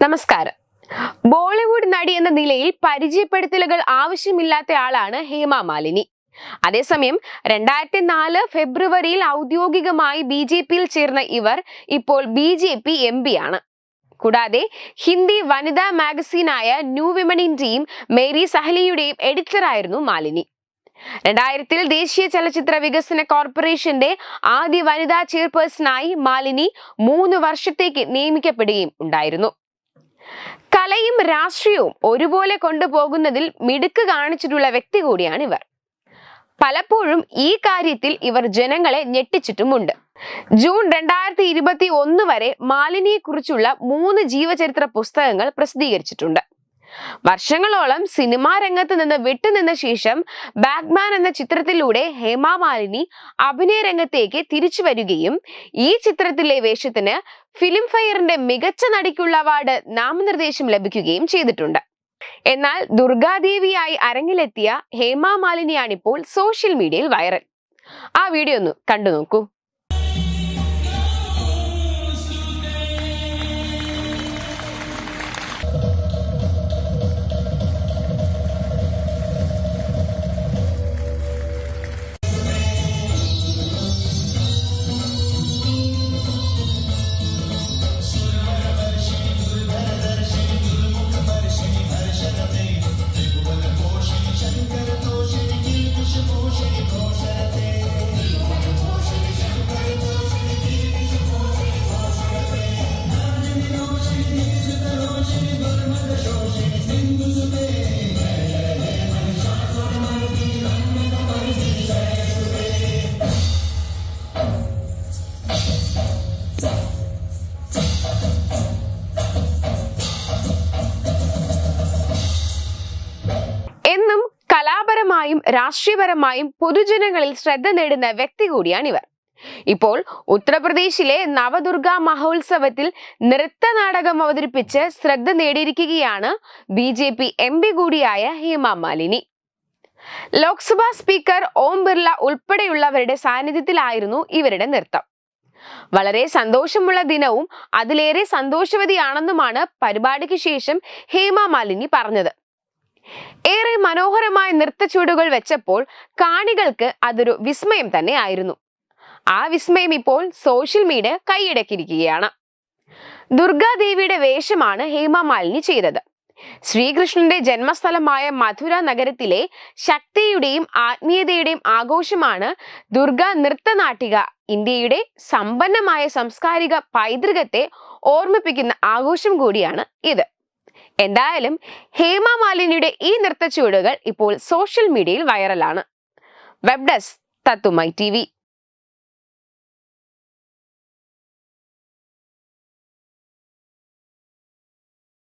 നമസ്കാരം. ബോളിവുഡ് നടി എന്ന നിലയിൽ പരിചയപ്പെടുത്തലുകൾ ആവശ്യമില്ലാത്ത ആളാണ് ഹേമ മാലിനി. അതേസമയം രണ്ടായിരത്തി നാല് ഫെബ്രുവരിയിൽ ഔദ്യോഗികമായി ബി ജെ പിയിൽ ചേർന്ന ഇവർ ഇപ്പോൾ B J P M P ആണ്. കൂടാതെ ഹിന്ദി വനിതാ മാഗസീനായ ന്യൂ വിമണിന്റെയും മേരി സഹലിയുടെയും എഡിറ്ററായിരുന്നു മാലിനി. രണ്ടായിരത്തിൽ ദേശീയ ചലച്ചിത്ര വികസന കോർപ്പറേഷന്റെ ആദ്യ വനിതാ ചെയർപേഴ്സണായി മാലിനി മൂന്ന് വർഷത്തേക്ക് നിയമിക്കപ്പെടുകയും ഉണ്ടായിരുന്നു. കലയും രാഷ്ട്രീയവും ഒരുപോലെ കൊണ്ടുപോകുന്നതിൽ മിടുക്ക് കാണിച്ചിട്ടുള്ള വ്യക്തി കൂടിയാണ് ഇവർ. പലപ്പോഴും ഈ കാര്യത്തിൽ ഇവർ ജനങ്ങളെ ഞെട്ടിച്ചിട്ടുമുണ്ട്. ജൂൺ രണ്ടായിരത്തി ഇരുപത്തി ഒന്ന് വരെ മാലിനിയെക്കുറിച്ചുള്ള മൂന്ന് ജീവചരിത്ര പുസ്തകങ്ങൾ പ്രസിദ്ധീകരിച്ചിട്ടുണ്ട്. വർഷങ്ങളോളം സിനിമാ രംഗത്ത് നിന്ന് വിട്ടുനിന്ന ശേഷം ബാഗ്മാൻ എന്ന ചിത്രത്തിലൂടെ ഹേമ മാലിനി അഭിനയ രംഗത്തേക്ക് തിരിച്ചു വരികയും ഈ ചിത്രത്തിലെ വേഷത്തിന് ഫിലിം ഫെയറിന്റെ മികച്ച നടിക്കുള്ള അവാർഡ് നാമനിർദ്ദേശം ലഭിക്കുകയും ചെയ്തിട്ടുണ്ട്. എന്നാൽ ദുർഗാദേവിയായി അരങ്ങിലെത്തിയ ഹേമ മാലിനിയാണിപ്പോൾ സോഷ്യൽ മീഡിയയിൽ വൈറൽ ആ വീഡിയോ ഒന്ന് കണ്ടു നോക്കൂ. എന്നും കലാപരമായും രാഷ്ട്രീയപരമായും പൊതുജനങ്ങളിൽ ശ്രദ്ധ നേടുന്ന വ്യക്തി കൂടിയാണ് ഇവർ ഇപ്പോൾ ഉത്തർപ്രദേശിലെ നവദുർഗ മഹോത്സവത്തിൽ നൃത്ത നാടകം അവതരിപ്പിച്ച് ശ്രദ്ധ നേടിയിരിക്കുകയാണ് B J P M P കൂടിയായ ഹേമ മാലിനി. ലോക്സഭാ സ്പീക്കർ ഓം ബിർള ഉൾപ്പെടെയുള്ളവരുടെ സാന്നിധ്യത്തിലായിരുന്നു ഇവരുടെ നൃത്തം. വളരെ സന്തോഷമുള്ള ദിനവും അതിലേറെ സന്തോഷവതിയാണെന്നുമാണ് പരിപാടിക്ക് ശേഷം ഹേമ മാലിനി പറഞ്ഞത്. ഏറെ മനോഹരമായ നൃത്തച്ചുവടുകൾ വെച്ചപ്പോൾ കാണികൾക്ക് അതൊരു വിസ്മയം തന്നെ ആയിരുന്നു. ആ വിസ്മയം ഇപ്പോൾ സോഷ്യൽ മീഡിയ കൈയടക്കിയിരിക്കുകയാണ്. ദുർഗാദേവിയുടെ വേഷമാണ് ഹേമ മാലിനി ചെയ്തത്. ശ്രീകൃഷ്ണന്റെ ജന്മസ്ഥലമായ മധുര നഗരത്തിലെ ശക്തിയുടെയും ആത്മീയതയുടെയും ആഘോഷമാണ് ദുർഗ നൃത്തനാട്ടിക ഇന്ത്യയുടെ സമ്പന്നമായ സാംസ്കാരിക പൈതൃകത്തെ ഓർമ്മിപ്പിക്കുന്ന ആഘോഷം കൂടിയാണ് ഇത്. എന്തായാലും ഹേമ മാലിനിയുടെ ഈ നൃത്തച്ചുവടുകൾ ഇപ്പോൾ സോഷ്യൽ മീഡിയയിൽ വൈറലാണ് വെബ് ഡെസ്ക് തത്തുമൈ ടി